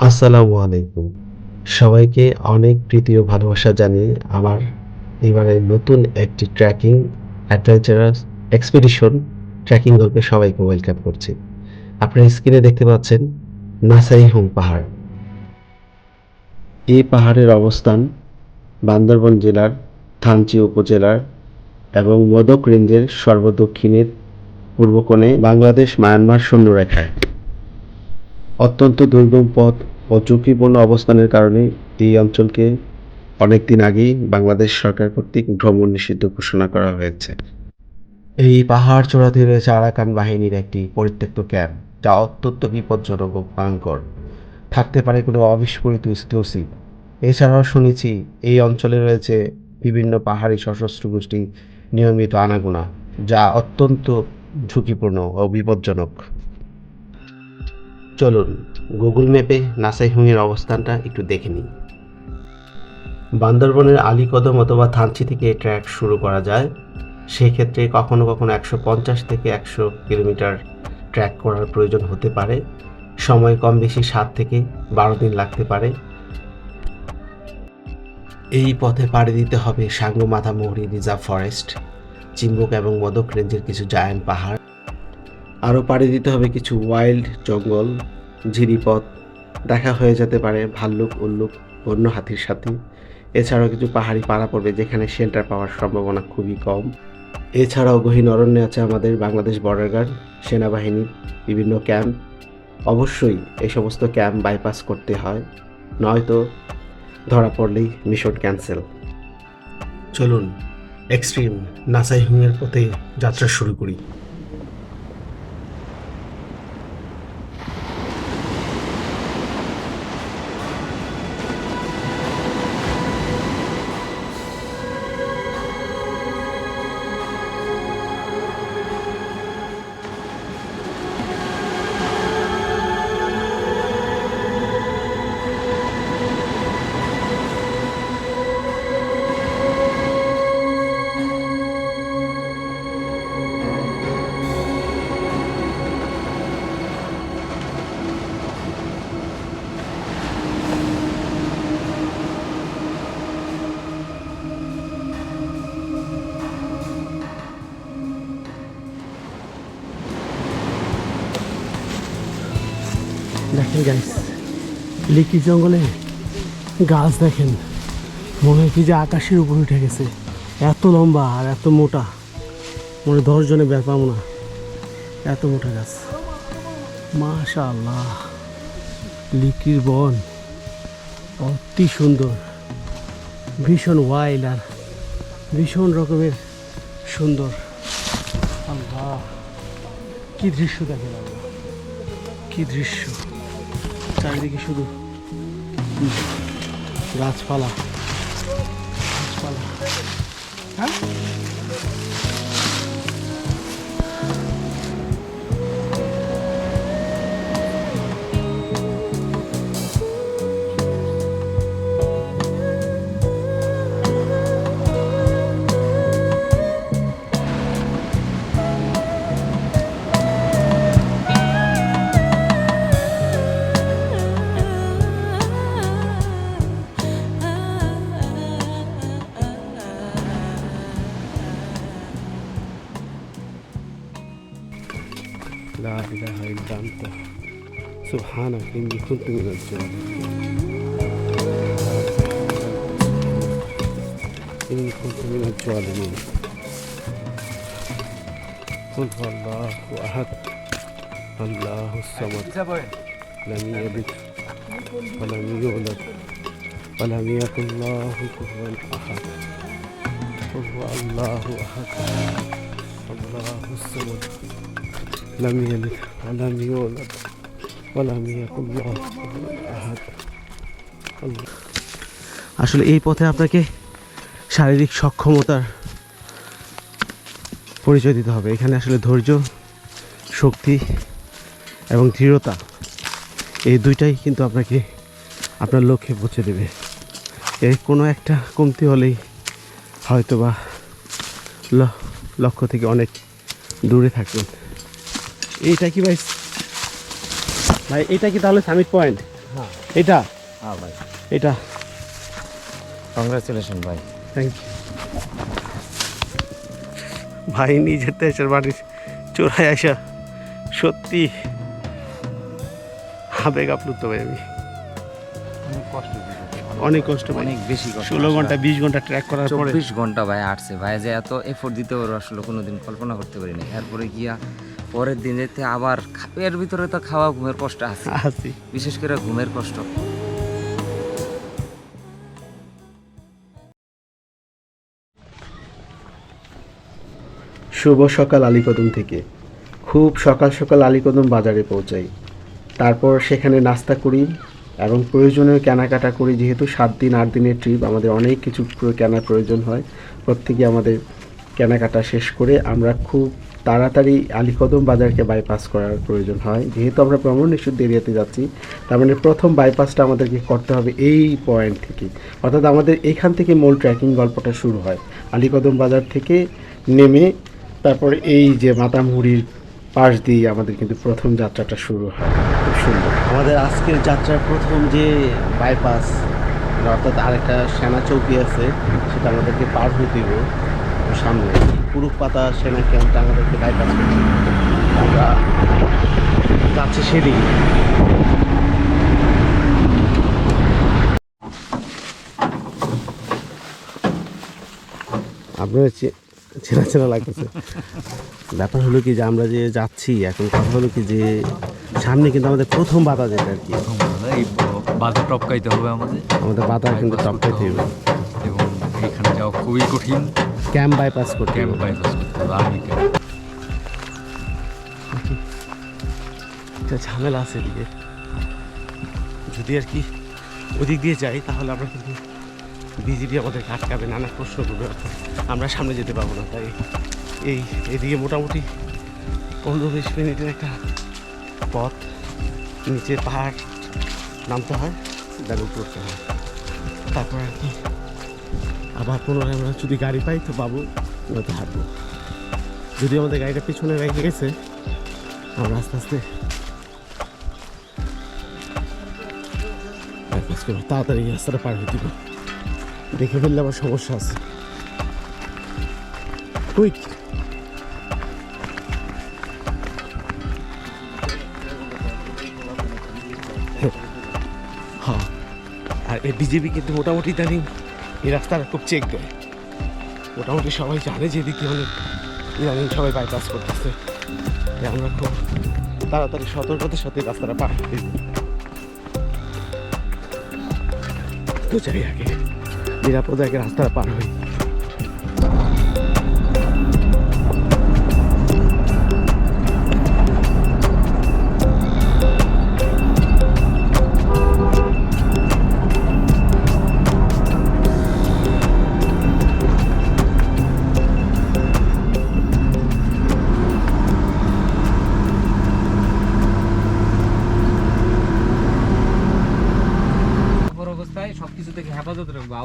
আসসালামু আলাইকুম। সবাইকে অনেক প্রীতি ও ভালোবাসা জানিয়ে আমার এবারে নতুন একটি ট্রেকিং অ্যাডভেঞ্চারাস এক্সপিডিশন ট্রেকিং গ্রুপে সবাইকে ওয়েলকাম করছি। আপনারা স্ক্রিনে দেখতে পাচ্ছেন নাসাইহুং পাহাড়। এই পাহাড়ের অবস্থান বান্দরবন জেলার থানচি উপজেলার এবং মদক রেঞ্জের সর্বদক্ষিণের পূর্ব কোণে বাংলাদেশ মায়ানমার শূন্যরেখায়। অত্যন্ত দুর্গম পথ ও ঝুঁকিপূর্ণ অবস্থানের কারণে এই অঞ্চলকে অনেকদিন আগেই বাংলাদেশ সরকার কর্তৃক ভ্রমণ নিষিদ্ধ ঘোষণা করা হয়েছে। এই পাহাড় চূড়াতে রয়েছে আরাকান বাহিনীর একটি পরিত্যক্ত ক্যাম্প, যা অত্যন্ত বিপজ্জনক ও ভয়ঙ্কর। থাকতে পারে কোনো অবিস্ফোরিত এক্সপ্লোসিভ এছাড়াও শুনেছি এই অঞ্চলে রয়েছে বিভিন্ন পাহাড়ি সশস্ত্র গোষ্ঠী নিয়মিত আনাগোনা, যা অত্যন্ত ঝুঁকিপূর্ণ ও বিপজ্জনক। চলুন গুগল ম্যাপে নাসাইহুংয়ের অবস্থানটা একটু দেখে নিই। বান্দরবনের আলীকদম অথবা থানচি থেকে ট্র্যাক শুরু করা যায়। সেক্ষেত্রে কখনো কখনো একশো পঞ্চাশ থেকে একশো কিলোমিটার ট্র্যাক করার প্রয়োজন হতে পারে। সময় কম বেশি সাত থেকে বারো দিন লাগতে পারে। এই পথে পাড়ি দিতে হবে সাঙ্গমাথা মহুরি রিজার্ভ ফরেস্ট, চিম্বুক এবং মদক রেঞ্জের কিছু জায়ান্ট পাহাড়। আরও পাড়ি দিতে হবে কিছু ওয়াইল্ড জঙ্গল ঝিরিপথ, দেখা হয়ে যেতে পারে ভাল্লুক, উল্লুক, বন্য হাতির সাথে। এছাড়াও কিছু পাহাড়ি পাড়া পড়বে যেখানে শেল্টার পাওয়ার সম্ভাবনা খুবই কম। এছাড়াও গহীন অরণ্যে আছে আমাদের বাংলাদেশ বর্ডার গার্ড সেনাবাহিনীর বিভিন্ন ক্যাম্প অবশ্যই এই সমস্ত ক্যাম্প বাইপাস করতে হয়, নয়তো ধরা পড়লেই মিশন ক্যান্সেল চলুন এক্সট্রিম নাসাইহুংয়ের পথে যাত্রা শুরু করি। গাইস লিকি জঙ্গলে গাছ দেখেন। মনে হয় কি যে আকাশের উপর উঠে গেছে। এত লম্বা আর এত মোটা। মনে হয় দশ জনে বের না। এত মোটা গাছ। মাশা আল্লাহ লিকির বন। অতি সুন্দর। ভীষণ ওয়াইল্ড আর ভীষণ রকমের সুন্দর। আল্লাহ। কি দৃশ্য দেখেন আল্লাহ কি দৃশ্য? চারিদিকে শুধু গাছপালা। গাছপালা। হ্যাঁ? سبحانك إني كنت من الظالمين إني كنت من الظالمين. قل هو الله أحد. الله الصمد. لم يلد ولم يولد ولم يكن له كفوا أحد. قل هو الله أحد. الله الصمد. لم يلد ولم يولد ولم يكن له كفوا أحد الله আসলে এই পথে আপনাকে শারীরিক সক্ষমতার পরিচয় দিতে হবে এখানে আসলে ধৈর্য শক্তি এবং দৃঢ়তা এই দুইটাই কিন্তু আপনাকে আপনার লক্ষ্যে পৌঁছে দেবে এর কোনো একটা কমতি হলেই হয়তোবা ল- লক্ষ্য থেকে অনেক দূরে থাকবেন এইটা কি ভাই ভাই এটা কি তাহলে সামিট পয়েন্ট? হ্যাঁ। এটা? হ্যাঁ ভাই। এটা? কংগ্রাচুলেশন ভাই। থ্যাংক ইউ ভাই নিজের দেশের বাড়ির চোরাই আসা সত্যি আবেগ আপ্লুত ভাই আমি। কষ্ট অনেক কষ্ট অনেক বেশি কষ্ট ষোলো ঘণ্টা বিশ ঘণ্টা ট্র্যাক করার পরে। চব্বিশ ঘণ্টা ভাই আসছে ভাই যে এত এফোর্ট দিতে পারব আসলে কোনোদিন কল্পনা করতে পারিনি। এরপরে গিয়া পরের দিন যেতে আবার এর ভিতরে তো খাওয়া ঘুমের কষ্ট আছে। আছি। বিশেষ করে ঘুমের কষ্ট। শুভ সকাল আলীকদম থেকে। খুব সকাল সকাল আলীকদম বাজারে পৌঁছাই। তারপর সেখানে নাস্তা করি এবং প্রয়োজনীয় কেনাকাটা করি, যেহেতু সাত দিন, আট দিনের ট্রিপ আমাদের অনেক কিছু কেনার প্রয়োজন হয়। প্রত্যেকে আমাদের কেনাকাটা শেষ করে আমরা খুব তাড়াতাড়ি আলীকদম বাজারকে বাইপাস করার প্রয়োজন হয়। যেহেতু আমরা ভ্রমণ নিষিদ্ধ এরিয়াতে যাচ্ছি, তার মানে প্রথম বাইপাসটা আমাদেরকে করতে হবে এই পয়েন্ট থেকে। অর্থাৎ আমাদের এইখান থেকে মূল ট্রেকিং গল্পটা শুরু হয়। আলীকদম বাজার থেকে নেমে তারপরে এই যে মাতামুহুরির পাশ দিয়ে আমাদের কিন্তু প্রথম যাত্রাটা শুরু হয়। সুন্দর। আমাদের আজকের যাত্রার প্রথম যে বাইপাস অর্থাৎ আরেকটা সেনা চৌকি আছে সেটা আমাদেরকে পার হতে দিব সামনে। পুরুষ পাতা সেনা ক্যাম্পটা আমাদেরকে বাইপাস করছে আমরা যাচ্ছি সেদিকে। আপনার চেনা চেনা লাগতেছে। ব্যাপার হলো কি যে আমরা যে যাচ্ছি এখন কথা হলো কি যে সামনে কিন্তু আমাদের প্রথম বাধা যেটা আর কি। এই বাধা টপকাইতে হবে আমাদের। আমাদের বাধা কিন্তু টপকাইতে হবে। এবং এখানে যাওয়া খুবই কঠিন। ক্যাম্প বাইপাস করতে ক্যাম্প বাইপাস করতে হবে আর্মি একটা ঝামেলা আছে এদিকে। যদি আর কি ওদিক দিয়ে যাই তাহলে আমরা কিন্তু বিজিবি আমাদেরকে আটকাবে, নানা প্রশ্ন করবে। আমরা সামনে যেতে পারব না, তাই এই এদিকে মোটামুটি পনেরো বিশ মিনিটের একটা পথ, নিচে পাহাড় নামতে হয় উপর উঠতে হয়। তারপর আর কি, আবার পুনরায় আমরা যদি গাড়ি পাই তো পাবো, নয়তো হাঁটবো। যদি আমাদের গাড়িটা পিছনে রেখে গেছে, আমরা আস্তে আস্তে তাড়াতাড়ি রাস্তাটা পার হয়ে দিব। দেখে ফেললে আবার সমস্যা আছে। কুইক হ্যাঁ আর এই বিজেপি কিন্তু মোটামুটি ইদানিং এই রাস্তাটা খুব চেক দেয়। মোটামুটি সবাই জানে যে এদিকে অনেক ইদানিং সবাই বাইপাস করতেছে। আমরা খুব তাড়াতাড়ি সতর্কতার সাথে রাস্তাটা পার তো যাই। আগে? নিরাপদে আগে রাস্তাটা পার হই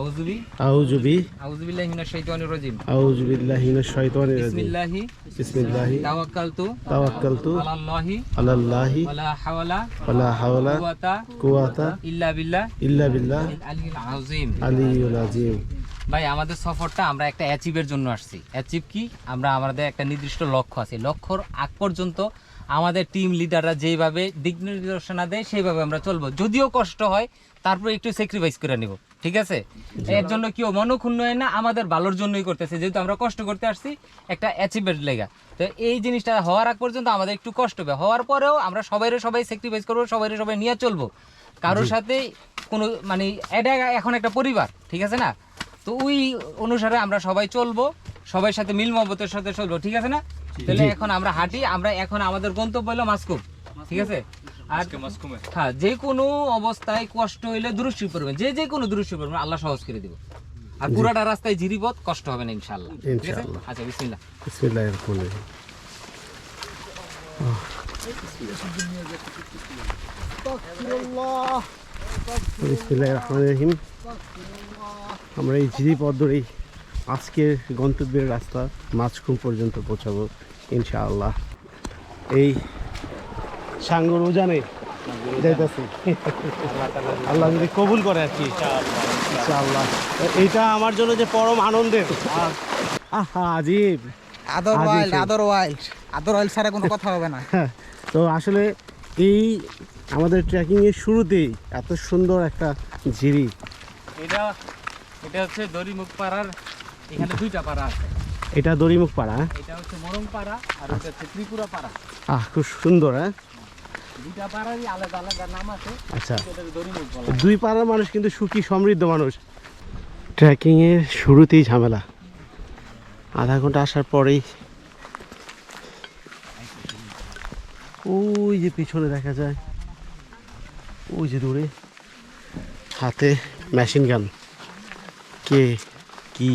হেফাজত রাখব আউজুবি আউজুবি শাইতানির রাজিম। আউজুবিল্লাহি মিনাশ শাইতানির রাজিম। বিসমিল্লাহি। বিসমিল্লাহি। তাওয়াক্কালতু। তাওয়াক্কালতু। আলাল্লাহি। আলাল্লাহি। ওয়ালা হাওলা। ওয়ালা হাওলা। কুওয়াতা। কুওয়াতা। ইল্লা বিল্লাহ। ইল্লা বিল্লাহ। আলিল আযীম। আলিয়ুল আজিম ভাই আমাদের সফরটা আমরা একটা অ্যাচিভের জন্য আসছি। অ্যাচিভ কি? আমরা আমাদের একটা নির্দিষ্ট লক্ষ্য আছে। লক্ষ্যর আগ পর্যন্ত আমাদের টিম লিডাররা যেভাবে দিক নির্দেশনা দেয় সেইভাবে আমরা চলবো। যদিও কষ্ট হয় তারপর একটু স্যাক্রিফাইস করে নিব। ঠিক আছে? এর জন্য কেউ মনক্ষুণ্ণ হয় না আমাদের ভালোর জন্যই করতেছে। যেহেতু আমরা কষ্ট করতে আসছি একটা অ্যাচিভের লেগা। তো এই জিনিসটা হওয়ার আগ পর্যন্ত আমাদের একটু কষ্ট হবে। হওয়ার পরেও আমরা সবাইরে সবাই স্যাক্রিফাইস করব সবাইরে সবাই নিয়ে চলবো। কারোর সাথে কোনো মানে এটা এখন একটা পরিবার ঠিক আছে না? তো ওই অনুসারে আমরা সবাই চলবো সবার সাথে মিল মহব্বতের সাথে চলবো ঠিক আছে না? তাহলে এখন আমরা হাঁটি আমরা এখন আমাদের গন্তব্য হলো মাস্কুম ঠিক আছে? আর হ্যাঁ যে কোনো অবস্থায় কষ্ট হইলে দুরুষ্টি করবেন যে যে কোনো দুরুষ্টি করবেন আল্লাহ সহজ করে দিব। আর পুরাটা রাস্তায় জিরিপথ কষ্ট হবে না ইনশাল্লাহ ইনশাআল্লাহ। আচ্ছা বিসমিল্লাহ। বিসমিল্লাহির রহমানির রহিম বিসমিল্লাহির রহমানির রহিম। আমরা এই ঝিরি পথ ধরেই আজকের গন্তব্যের রাস্তা মাঝখুম পর্যন্ত পৌঁছাবো ইনশাআল্লাহ। এই সাঙ্গর উজানে যাইতেছি। আল্লাহ যদি কবুল করে আর কি। ইনশাআল্লাহ। এইটা আমার জন্য যে পরম আনন্দের। আহা আজিব। আদর ওয়াইল্ড আদর ওয়াইল্ড। আদর ওয়াইল্ড ছাড়া কোনো কথা হবে না। তো আসলে এই আমাদের ট্রেকিং এর শুরুতেই এত সুন্দর একটা ঝিরি। এটা এটা হচ্ছে দড়িমুখ পাড়ার এখানে দুইটা পাড়া আছে। এটা দড়িমুখ পাড়া হ্যাঁ? এটা হচ্ছে মরং পাড়া আর ওটা হচ্ছে ত্রিপুরা পাড়া আহ খুব সুন্দর হ্যাঁ? দুইটা পাড়ারই আলাদা আলাদা নাম আছে। আচ্ছা। দুই পাড়ার মানুষ কিন্তু সুখী সমৃদ্ধ মানুষ। ট্রেকিং এর শুরুতেই ঝামেলা। আধা ঘণ্টা আসার পরেই ওই যে পিছনে দেখা যায় ওই যে দূরে হাতে মেশিন গান কে কি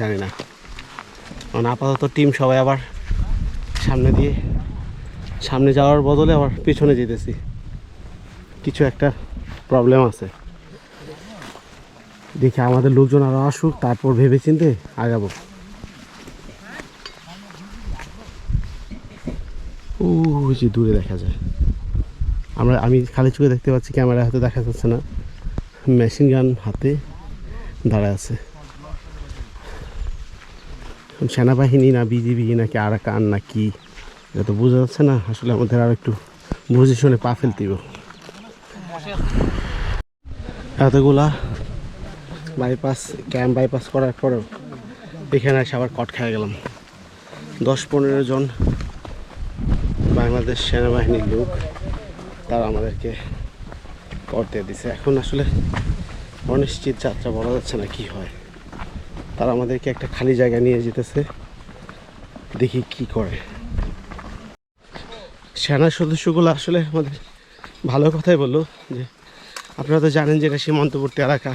জানি না। আপাতত টিম সবাই আবার সামনে দিয়ে সামনে যাওয়ার বদলে আবার পিছনে যেতেছি। কিছু একটা প্রবলেম আছে। দেখি আমাদের লোকজন আরও আসুক, তারপর ভেবে চিনতে আগাবো। ওই যে দূরে দেখা যায়। আমরা, আমি খালি চোখে দেখতে পাচ্ছি ক্যামেরা হাতে দেখা যাচ্ছে না। মেশিন গান হাতে দাঁড়ায় আছে। সেনাবাহিনী না বিজিবি নাকি আরাকান না কি? এটা বোঝা যাচ্ছে না। আসলে আমাদের আর একটু বুঝে শুনে পা ফেলতে হবে। এতগুলা বাইপাস ক্যাম্প বাইপাস করার পরেও এখানে এসে আবার কট খেয়ে গেলাম। দশ পনেরো জন বাংলাদেশ সেনাবাহিনীর লোক তারা আমাদেরকে করতে দিছে। এখন আসলে অনিশ্চিত যাত্রা বলা যাচ্ছে না কি হয়। তারা আমাদেরকে একটা খালি জায়গা নিয়ে যেতেছে। দেখি কি করে। সেনার সদস্যগুলো আসলে আমাদের ভালো কথাই বলল যে, আপনারা তো জানেন যে এটা সীমান্তবর্তী এলাকা।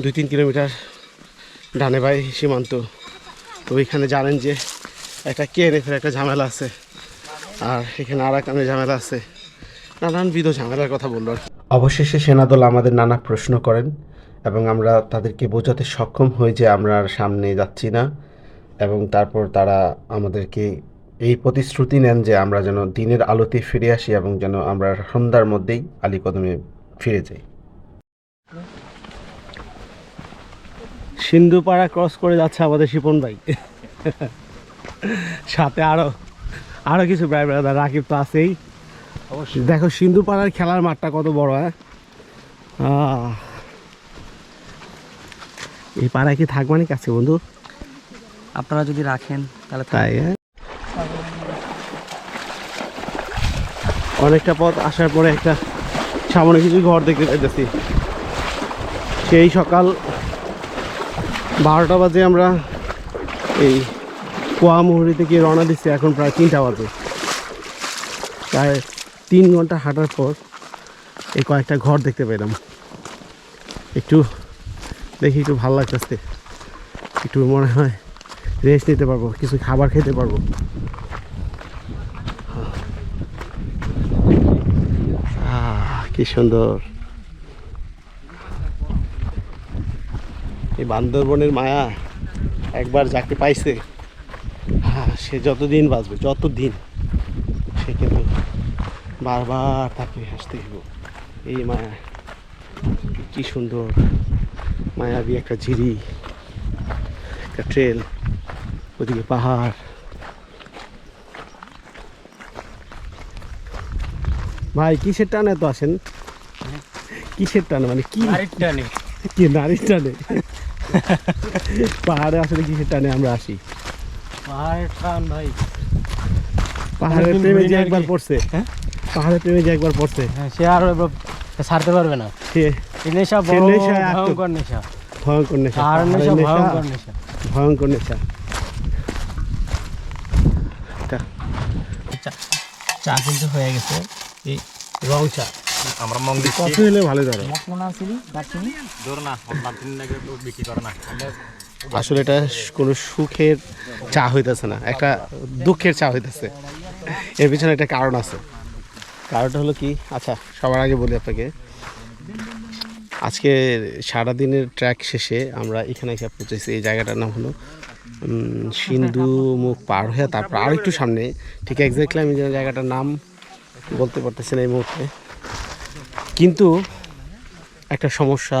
দুই তিন কিলোমিটার ডানে বাই সীমান্ত। তো ওইখানে জানেন যে একটা কে এনএফের একটা ঝামেলা আছে। আর এখানে আরাকানের ঝামেলা আছে। নানানবিধ ঝামেলার কথা বলল। অবশেষে সেনাদল আমাদের নানা প্রশ্ন করেন এবং আমরা তাদেরকে বোঝাতে সক্ষম হই যে আমরা আর সামনে যাচ্ছি না। এবং তারপর তারা আমাদেরকে এই প্রতিশ্রুতি নেন যে আমরা যেন দিনের আলোতে ফিরে আসি এবং যেন আমরা সন্ধ্যার মধ্যেই আলীকদমে ফিরে যাই। সিন্ধুপাড়া ক্রস করে যাচ্ছে আমাদের শিপন ভাই। সাথে আরও আরও কিছু ভাই ব্রাদার রাকিব তো আছেই। অবশ্যই। দেখো সিন্ধুপাড়ার খেলার মাঠটা কত বড় হ্যাঁ? এই পাড়ায় কি থাকবে থাকবানি কাছে বন্ধু? আপনারা যদি রাখেন তাহলে তাই হ্যাঁ? অনেকটা পথ আসার পরে একটা সামনে কিছু ঘর দেখতে পাইতেছি। সেই সকাল বারোটা বাজে আমরা এই কোয়ামুহুরি থেকে রওনা দিচ্ছি এখন প্রায় তিনটা বাজে। প্রায় তিন ঘণ্টা হাঁটার পর এই কয়েকটা ঘর দেখতে পেলাম। একটু দেখি, একটু ভালো লাগতেছে। একটু মনে হয় রেস্ট নিতে পারব, কিছু খাবার খেতে পারব। কি সুন্দর। এই বান্দরবনের মায়া একবার যাকে পাইছে হ্যাঁ সে যতদিন বাঁচবে, যতদিন, সে কিন্তু বারবার তাকে হাসতে হইব। এই মায়া, কি সুন্দর, মায়াবী একটা ঝিরি, একটা ট্রেল, ওদিকে পাহাড়। ভাই কিসের টানে তো আসেন? কিসের টানে? মানে কি? নেই কি নারীর টানে? পাহাড়ে আসলে কিসের টানে আমরা আসি? পাহাড়ের টান ভাই। পাহাড়ের প্রেমে যে আর একবার পড়ছে। হ্যাঁ? পাহাড়ের প্রেমে যে একবার পড়ছে। হ্যাঁ সে আর ছাড়তে পারবে না। সে নেশা ভয়ঙ্কর নেশা। ভয়ঙ্কর নেশা নেশা নেশা, ভয়ঙ্কর নেশা। ভয়ঙ্কর নেশা। চা কিন্তু হয়ে গেছে। এই রং চা। আমরা দিচ্ছি। কত হলে ভালো ধরো। মশলা দারচিনি? ধর না মার্টিন নাকি বিক্রি করে না। আসলে এটা কোনো সুখের চা হইতেছে না একটা দুঃখের চা হইতেছে। এর পিছনে একটা কারণ আছে। কারণটা হলো কি আচ্ছা সবার আগে বলি আপনাকে। আজকে সারাদিনের ট্র্যাক শেষে আমরা এখানে এসে পৌঁছেছি এই জায়গাটার নাম হলো সিন্ধু মুখ পার হয়ে তারপর আর একটু সামনে ঠিক এক্স্যাক্টলি আমি যে জায়গাটার নাম বলতে পারতেছি না এই মুহূর্তে। কিন্তু একটা সমস্যা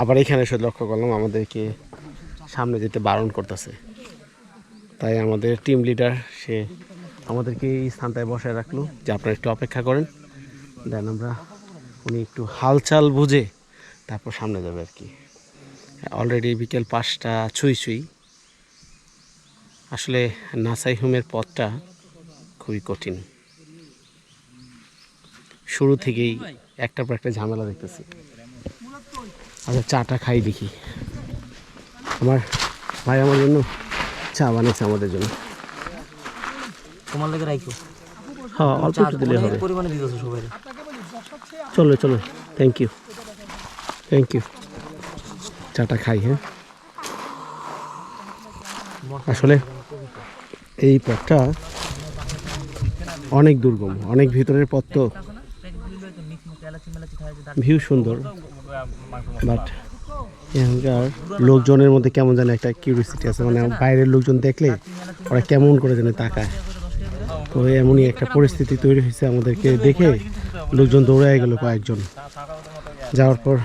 আবার এখানে এসে লক্ষ্য করলাম, আমাদেরকে সামনে যেতে বারণ করতেছে। তাই আমাদের টিম লিডার সে আমাদেরকে এই স্থানটায় বসায় রাখল যে আপনারা একটু অপেক্ষা করেন। দেন আমরা, উনি একটু হালচাল বুঝে তারপর সামনে যাবে আর কি। অলরেডি বিকেল পাঁচটা ছুঁই ছুঁই। আসলে নাসাই হোমের পথটা খুবই কঠিন। শুরু থেকেই একটার পর একটা ঝামেলা দেখতেছি। আচ্ছা চাটা খাই দেখি। আমার ভাই আমার জন্য চা বানিয়েছে আমাদের জন্য। তোমার লেগে রাখো হ্যাঁ অল্প একটু দিলে হবে। পরিমাণে দিতেছো সবাই চলো চলো। থ্যাংক ইউ থ্যাংক ইউ চাটা খাই হ্যাঁ। আসলে এই পথটা অনেক দুর্গম অনেক ভিতরের পথ তো ভিউ সুন্দর। বাট এখানকার লোকজনের মধ্যে কেমন যেন একটা কিউরিয়াসিটি আছে। মানে বাইরের লোকজন দেখলে ওরা কেমন করে যেন তাকায়। তো এমনই একটা পরিস্থিতি তৈরি হয়েছে আমাদেরকে দেখে লোকজন দৌড়ায় গেল কয়েকজন। যাওয়ার পর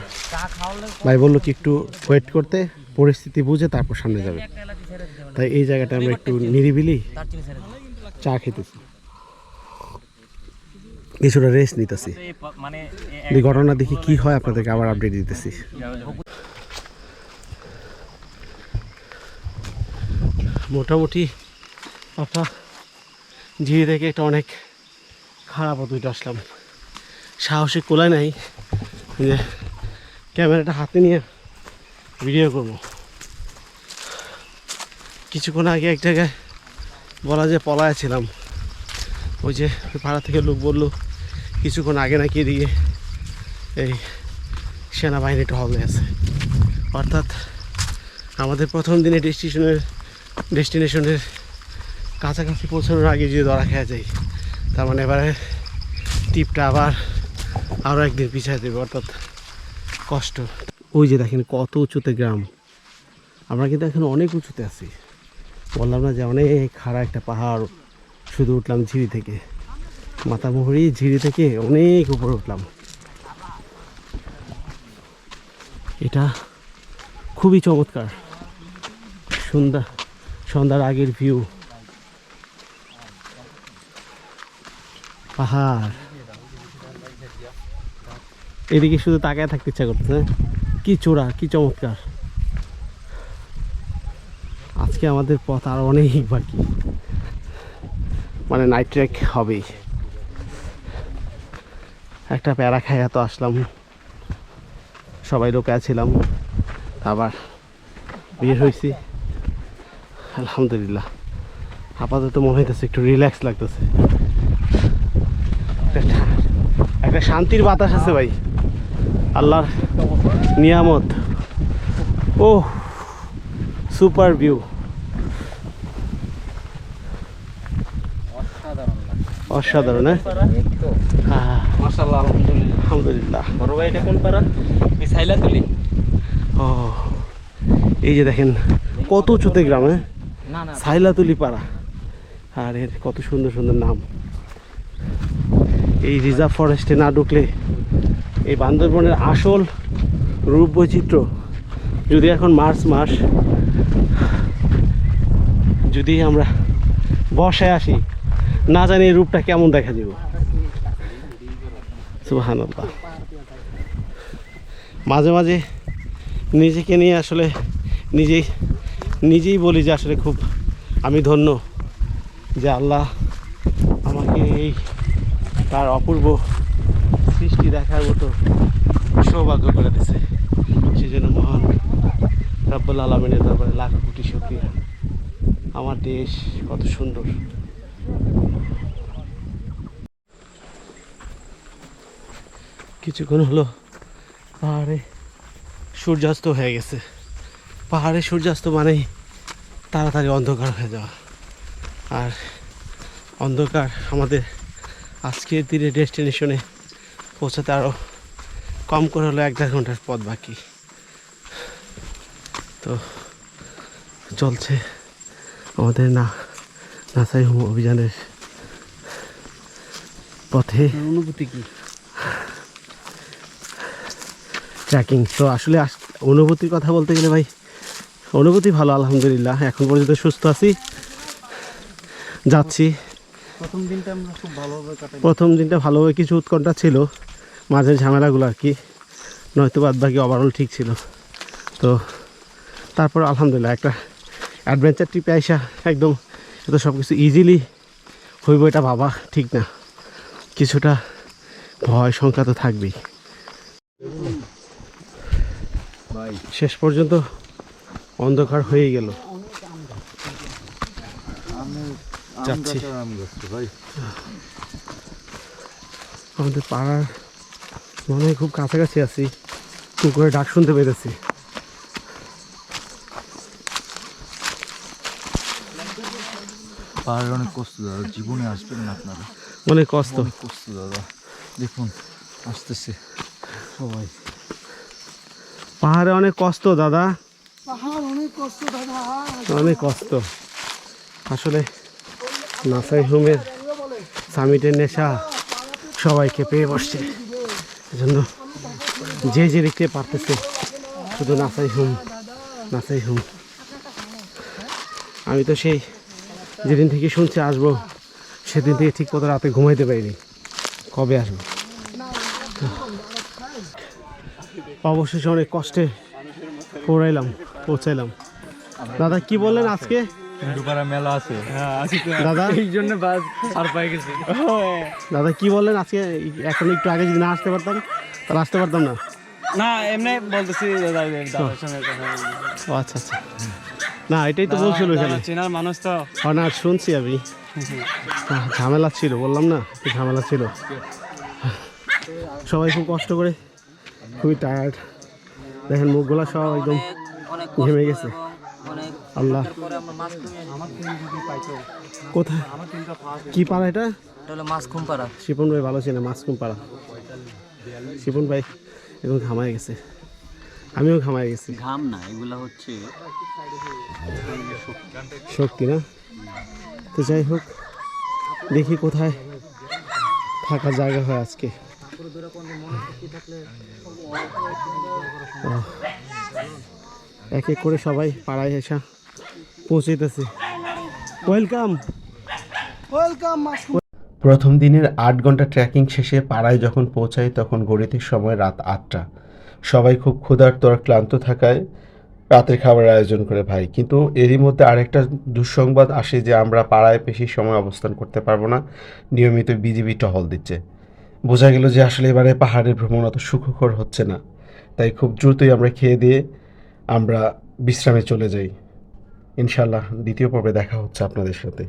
ভাই বলল কি একটু ওয়েট করতে পরিস্থিতি বুঝে তারপর সামনে যাবে। তাই এই জায়গাটা আমরা একটু নিরিবিলি চা খেতেছি। কিছুটা রেস্ট নিতেছি। মানে এই ঘটনা দেখি কি হয় আপনাদেরকে আবার আপডেট দিতেছি। মোটামুটি আপনার ঝিরি থেকে একটা অনেক খারাপ অতুইটা আসলাম। সাহসী কোলায় নাই যে ক্যামেরাটা হাতে নিয়ে ভিডিও করব। কিছুক্ষণ আগে এক জায়গায় বলা যে পলায় ছিলাম। ওই যে পাড়া থেকে লোক বলল কিছুক্ষণ আগে নাকি এদিকে এই সেনাবাহিনী টহলে আছে। অর্থাৎ আমাদের প্রথম দিনে ডেস্টিনেশনের ডেস্টিনেশনের কাছাকাছি পৌঁছানোর আগে যদি ধরা খেয়ে যাই তার মানে এবারে টিপটা আবার আরও একদিন পিছিয়ে দেবে, অর্থাৎ কষ্ট। ওই যে দেখেন কত উঁচুতে গ্রাম। আমরা কিন্তু এখন অনেক উঁচুতে আছি। বললাম না যে অনেক খাড়া একটা পাহাড় শুধু উঠলাম ঝিরি থেকে। মাতামুহুরি ঝিরি থেকে অনেক উপরে উঠলাম। এটা খুবই চমৎকার। সন্ধ্যা, সন্ধ্যার আগের ভিউ পাহাড়। এদিকে শুধু তাকায় থাকতে ইচ্ছা করতেছে। কি চোরা কি চমৎকার। আজকে আমাদের পথ আর অনেক বাকি। মানে নাইট ট্রেক হবেই। একটা প্যারা খাইয়া তো আসলাম। সবাই লোকে ছিলাম আবার বের হয়েছি আলহামদুলিল্লাহ। আপাতত মনে হইতেছে একটু রিল্যাক্স লাগতেছে। একটা শান্তির বাতাস আছে ভাই। আল্লাহর নিয়ামত। ও সুপার ভিউ অসাধারণ হ্যাঁ? হ্যাঁ। মাশাআল্লাহ আলহামদুলিল্লাহ। আলহামদুলিল্লাহ। বড় ভাই এটা কোন পাড়া এই সাইলা তুলি। ও এই যে দেখেন কত উঁচুতে গ্রামে না না। সাইলাতুলি পাড়া। আর এর কত সুন্দর সুন্দর নাম। এই রিজার্ভ ফরেস্টে না ঢুকলে এই বান্দরবনের আসল রূপ বৈচিত্র্য যদি এখন মার্চ মাস যদি আমরা বর্ষায় আসি না জানি এই রূপটা কেমন দেখা যাব সুবহানাল্লাহ। মাঝে মাঝে নিজেকে নিয়ে আসলে নিজেই নিজেই বলি যে আসলে খুব আমি ধন্য যে আল্লাহ আমাকে এই তার অপূর্ব সৃষ্টি দেখার মতো সৌভাগ্য করে দিছে সেই জন্য মহান রাব্বুল আলমিনের দরবারে লাখ কোটি শুক্রিয়া। আমার দেশ কত সুন্দর। কিছুক্ষণ হলো পাহাড়ে সূর্যাস্ত হয়ে গেছে। পাহাড়ে সূর্যাস্ত মানেই তাড়াতাড়ি অন্ধকার হয়ে যাওয়া। আর অন্ধকার আমাদের আজকের দিনে ডেস্টিনেশনে পৌঁছাতে আরও কম করে হলো এক দেড় ঘণ্টার পথ বাকি। তো চলছে আমাদের না নাসাই হোম অভিযানের পথে। অনুভূতি কি? ট্রেকিং তো আসলে আস- অনুভূতির কথা বলতে গেলে ভাই অনুভূতি ভালো আলহামদুলিল্লাহ। এখন পর্যন্ত সুস্থ আছি। যাচ্ছি। প্রথম দিনটা আমরা খুব ভালোভাবে কাটাই প্রথম দিনটা ভালোভাবে কিছু উৎকণ্ঠা ছিল। মাঝের ঝামেলাগুলো আর কি। নয়তো বাদ বাকি ওভারঅল ঠিক ছিল। তো তারপর আলহামদুলিল্লাহ একটা অ্যাডভেঞ্চার ট্রিপে আইসা একদম এত সব কিছু ইজিলি হইব এটা ভাবা ঠিক না। কিছুটা ভয় শঙ্কা তো থাকবেই। শেষ পর্যন্ত অন্ধকার হয়ে গেল। যাচ্ছি। আমাদের পাড়ার মনে হয় খুব কাছাকাছি আছি। কুকুরে ডাক শুনতে পেরেছি। পাহাড়ের অনেক কষ্ট দাদা। জীবনে আসবেন না আপনারা। অনেক কষ্ট। কষ্ট দাদা। দেখুন আসতেছে। সবাই। পাহাড়ে অনেক কষ্ট দাদা। অনেক কষ্ট। আসলে নাসাই হোমের সামিটের নেশা সবাইকে পেয়ে বসছে। এজন্য যে যে দেখতে পারতেছে শুধু নাসাই হোম নাসাই হোম। আমি তো সেই যেদিন থেকে শুনছি আসব সেদিন থেকে ঠিক মতো রাতে ঘুমাইতে পারিনি। কবে আসব? অবশেষে অনেক কষ্টে পড়াইলাম পৌঁছাইলাম। দাদা কি বললেন আজকে? মেলা আছে। দাদা? এই জন্য বাস আর পাই গেছে। দাদা কি বললেন আজকে? এখন একটু আগে যদি না আসতে পারতাম তাহলে আসতে পারতাম না? না এমনি বলতেছি কথা ও আচ্ছা আচ্ছা। না এটাই তো বলছিল চেনার মানুষ তো। না শুনছি আমি। ঝামেলা ছিল বললাম না ঝামেলা ছিল। সবাই খুব কষ্ট করে খুবই টায়ার্ড দেখেন মুখগুলা সব একদম ঘেমে গেছে। আল্লাহ। কোথায়? কি পাড়া এটা? পাড়া শিপন ভাই ভালো ছিল মাসকুম পাড়া। শিপন ভাই এখন ঘামায় গেছে। আমিও ঘামায় গেছি। ঘাম না এগুলা হচ্ছে শক্তি না? তো যাই হোক দেখি কোথায় থাকার জায়গা হয় আজকে। এক এক করে সবাই পাড়ায় এসা পৌঁছাইতেছে। ওয়েলকাম প্রথম দিনের আট ঘণ্টা ট্রেকিং শেষে পাড়ায় যখন পৌঁছাই তখন ঘড়িতে সময় রাত আটটা। সবাই খুব ক্ষুধার্ত আর ক্লান্ত থাকায় রাতের খাবারের আয়োজন করে ভাই। কিন্তু এরই মধ্যে আরেকটা দুঃসংবাদ আসে যে আমরা পাড়ায় বেশি সময় অবস্থান করতে পারব না। নিয়মিত বিজিবি টহল দিচ্ছে। বোঝা গেল যে আসলে এবারে পাহাড়ের ভ্রমণ অত সুখকর হচ্ছে না। তাই খুব দ্রুতই আমরা খেয়ে দিয়ে আমরা বিশ্রামে চলে যাই। ইনশাল্লাহ দ্বিতীয় পর্বে দেখা হচ্ছে আপনাদের সাথে।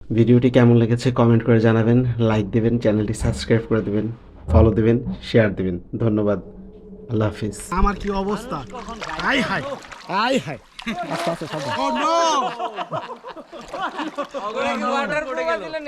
ভিডিওটি কেমন লেগেছে কমেন্ট করে জানাবেন, লাইক দেবেন, চ্যানেলটি সাবস্ক্রাইব করে দেবেন, ফলো দেবেন, শেয়ার দেবেন। ধন্যবাদ। আল্লাহ হাফিজ। আমার কি অবস্থা? আই হাই হাই আস্তে আস্তে সব ওয়াটার প্রুফ দিলেন।